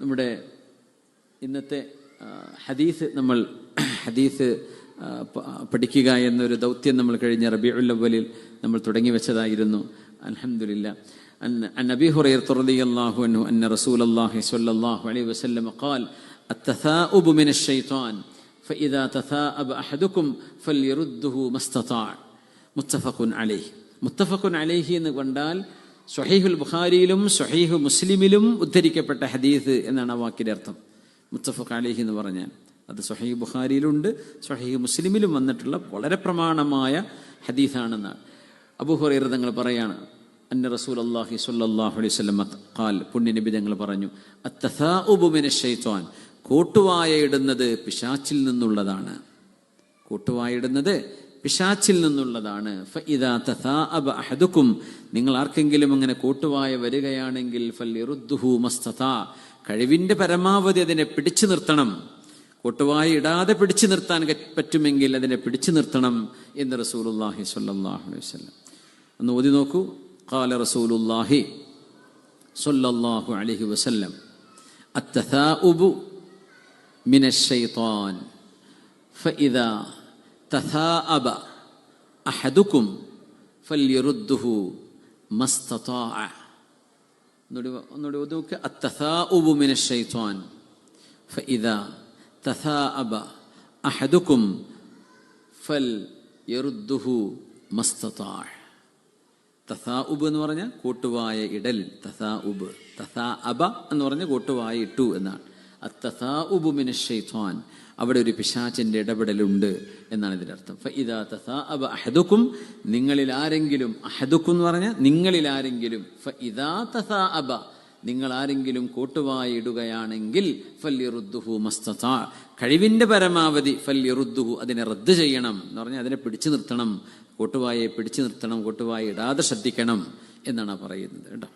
നമ്മുടെ ഇന്നത്തെ ആ, ഹദീസ് നമ്മൾ ഹദീസ് ആ, പ- പഠിക്കുക എന്നൊരു ദൗത്യം നമ്മൾ കഴിഞ്ഞ റബിഉൽ അവലിൽ നമ്മൾ തുടങ്ങി വെച്ചതായിരുന്നു അൽഹംദുലില്ല أن عن أبي هريرة رضي الله عنه أن رسول الله صلى الله عليه وسلم قال التثاؤب من الشيطان فإذا تثاءب أحدكم فليرده ما استطاع മുത്തഫഖുൻ അലൈഹി മുത്തഫഖുൻ അലൈഹി എന്ന് കണ്ടാൽ സ്വഹീഹുൽ ബുഖാരിയിലും സുഹൈഹു മുസ്ലിമിലും ഉദ്ധരിക്കപ്പെട്ട ഹദീസ് എന്നാണ് ആ വാക്കിന്റെ അർത്ഥം. മുത്തഫഖ് അലൈഹി എന്ന് പറഞ്ഞാൽ. അത് സ്വഹീഹ് ബുഖാരിയിലുണ്ട് സുഹൈഹു മുസ്ലിമിലും വന്നിട്ടുള്ള വളരെ പ്രമാണമായ ഹദീസാണെന്നാണ്. അബുഹുറൈർ തങ്ങൾ പറയാണ് അന്ന റസൂൽ അള്ളാഹി സ്വല്ലല്ലാഹു അലൈഹി വസല്ലം ഖാൽ. പുണ്യ നബി തങ്ങൾ പറഞ്ഞു ശൈത്വാൻ. കോട്ടുവായ ഇടുന്നത് പിശാച്ചിൽ നിന്നുള്ളതാണ്. കൂട്ടുവായിടുന്നത് പിശാച്ചിൽ നിന്നുള്ളതാണ്. അഹദുക്കും. നിങ്ങൾ ആർക്കെങ്കിലും അങ്ങനെ കൂട്ടുവായ വരികയാണെങ്കിൽ ഫല്ലിറുദ്ദുഹു മസ്തത. കഴിവിന്റെ പരമാവധി അതിനെ പിടിച്ചു നിർത്തണം. കൂട്ടുവായ ഇടാതെ പിടിച്ചു നിർത്താൻ പറ്റുമെങ്കിൽ അതിനെ പിടിച്ചു നിർത്തണം എന്ന് റസൂലുല്ലാഹി സല്ലാഹു അലൈഹി വല്ലം ഒന്ന് ഓതി നോക്കൂ. കാല റസൂലുല്ലാഹി സല്ലല്ലാഹു അലൈഹി വസല്ലം. അത്തഥാഉബു മിനശ് ശൈത്താൻ തഥാ അബ അഹദുക്കും ഫല്യറുദ്ദുഹു മസ്തതാ ഒന്നുകൂടി ഒന്നുകൂടി നോക്കുക അത്തഥാ ഉബുമിന ഷൈത്വാൻ ഫഇദ തഥാ അബ അഹദുക്കും എന്ന് പറഞ്ഞ കൂട്ടുവായ ഇടൽ തഥാ ഉബ് തഥാ അബ എന്ന് പറഞ്ഞ കൂട്ടുവായ ഇട്ടു എന്നാണ്. അവിടെ ഒരു പിശാചിന്റെ ഇടപെടലുണ്ട് എന്നാണ് ഇതിന്റെ അർത്ഥം. അഹദുക്കും നിങ്ങളിൽ ആരെങ്കിലും അഹദുക്കും എന്ന് പറഞ്ഞാൽ നിങ്ങളിൽ ആരെങ്കിലും തഥാഅബ നിങ്ങൾ ആരെങ്കിലും കൂട്ടുവായി ഇടുകയാണെങ്കിൽ ഫല്യറുദ്ദുഹു കഴിവിന്റെ പരമാവധി ഫല്യറുദ്ദുഹു അതിനെ റദ്ദ് ചെയ്യണം എന്ന് പറഞ്ഞാൽ അതിനെ പിടിച്ചു നിർത്തണം. കൂട്ടുവായെ പിടിച്ചു നിർത്തണം കൂട്ടുവായി ഇടാതെ ശ്രദ്ധിക്കണം എന്നാണ് പറയുന്നത് കേട്ടോ.